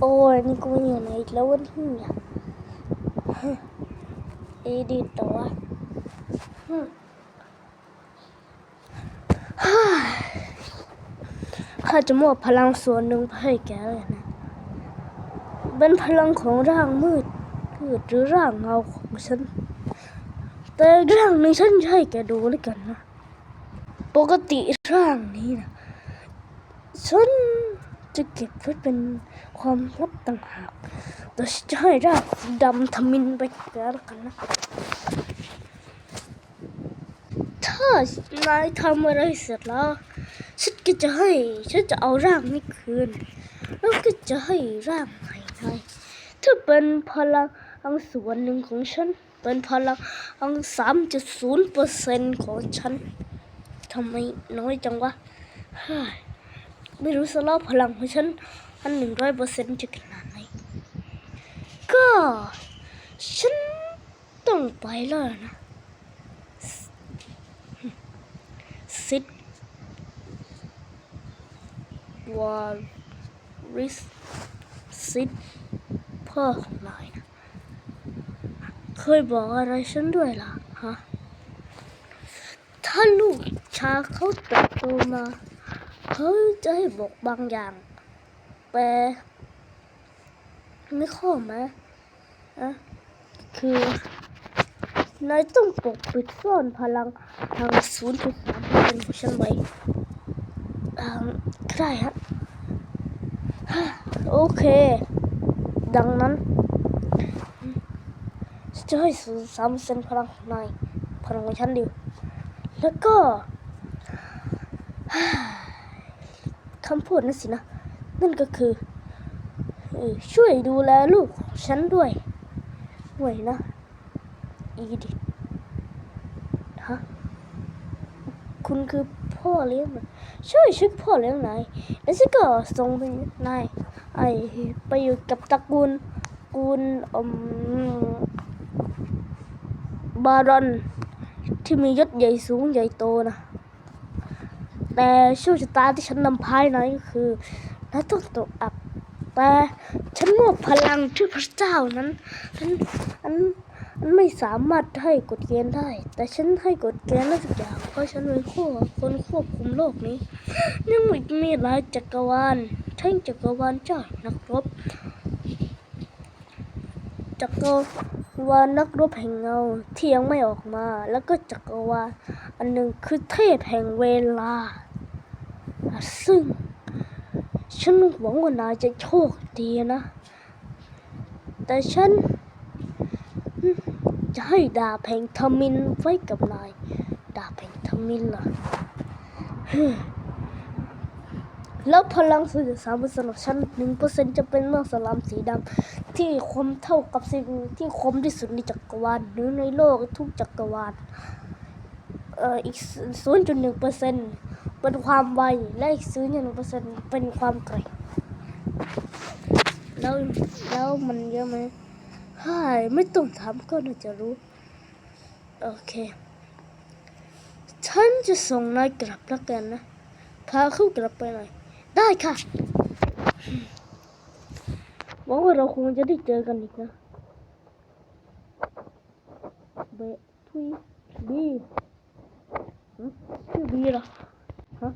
โอ้ยนี่กูอยู่ไหนอีกแล้ววะเนี่ยฮะเอดิตตัวะฮึ่มฮ่าข้าจะมอบพลังส่วนหนึ่งให้แกเลยนะ เป็นพลังของร่างมืดมืดหรือร่างเงาของฉัน แต่ร่างนี้ฉันจะให้แกดูแล้วกันนะ ปกติร่างนี้นะฉัน จะเก็บไว้เป็นความลับต่างหากแต่จะให้รางสีดำทมินไปแกแล้วกันนะ ถ้านายทำอะไรเสร็จแล้ว ฉันก็จะให้ ฉันจะเอาร่างนี้คืน แล้วก็จะให้ร่างใหม่นายถ้าเป็นพลังอังส่วนหนึ่งของฉัน เป็นพลังอังสามจุดศูนย์เปอร์เซ็นต์ของฉันทำไมน้อยจังวะ ไม่รู้สล้วพลังของฉันอันหนึ่งร้อยเปอร์เซ็นต์จะขนาดไหนก็ฉันต้องไปแล้วนะซิดวาริสซิดพ่อของนายนะเคยบอกอะไรฉันด้วยล่ะฮะถ้าลูกชาเขาเติบโตมา เขาจะให้บอกบางอย่างแต่ไม่ข้อไหมอะคือนายต้องปกปิดซ่อนพลังทางศูนย์จุดสามเป็นของฉันไว้อ่าได้ฮะโอเค ดังนั้นจะให้ศูนย์สามเซนพลังของนายพลังของฉันดิแล้วก็ำพูดนั่นสินะ นั่นก็คือช่วยดูแลลูกของฉันด้วยด้วยนะ อีดิทฮะ คุณคือพ่อเลี้ยงเหรอช่วยช่วยพ่อเลี้ยงนายแล้วฉันก็ส่งไปนายไอไปอยู่กับตระกูลกูลอมบารอนที่มียศใหญ่สูงใหญ่โตนะ แต่โชคชะตาที่ฉันนำพายนั้นคือและต้องตกอับ แต่ฉันมอบพลังที่พระเจ้านั้นฉันอันอันไม่สามารถให้กฎเกณฑ์ได้ แต่ฉันให้กฎเกณฑ์ได้ทุกอย่างเพราะฉันเป็นข้คนควบคุมโลกนี้ยังมีมีหลายจักรวาลทั้งจักรวาลเจ้านักรบจักร ว่านักรบแห่งเงาที่ยังไม่ออกมา แล้วก็จักรวาลอันหนึ่งคือเทพแห่งเวลา ซึ่ง ฉันหวังว่านายจะโชคดีนะ แต่ฉัน จะให้ดาบแห่งทมินไว้กับนาย ดาบแห่งทมินล่ะ แล้วพลังสื่อสารสำหรับฉันหนึ่งเปอร์เซ็นจะเป็นเมื่อสลามสีดำที่คมเท่ากับสิ่งที่คมที่สุดในจักรวาลหรือในโลกทุกจักรวาลเอ่ออีก0.1เปอร์เซ็นเป็นความไวและอีก0.1เปอร์เซ็นเป็นความแกร่งแล้วแล้วมันเยอะไหมใช่ไม่ต้องถามก็น่าจะรู้ โอเค ฉันจะส่งนายกลับแล้วกันนะ พาเขากลับไปหน่อย ได้ค่ะหวังว่าเราคงจะได้เจอกันอีกนะเบทุยบีหึชื่อบีเหรอฮะ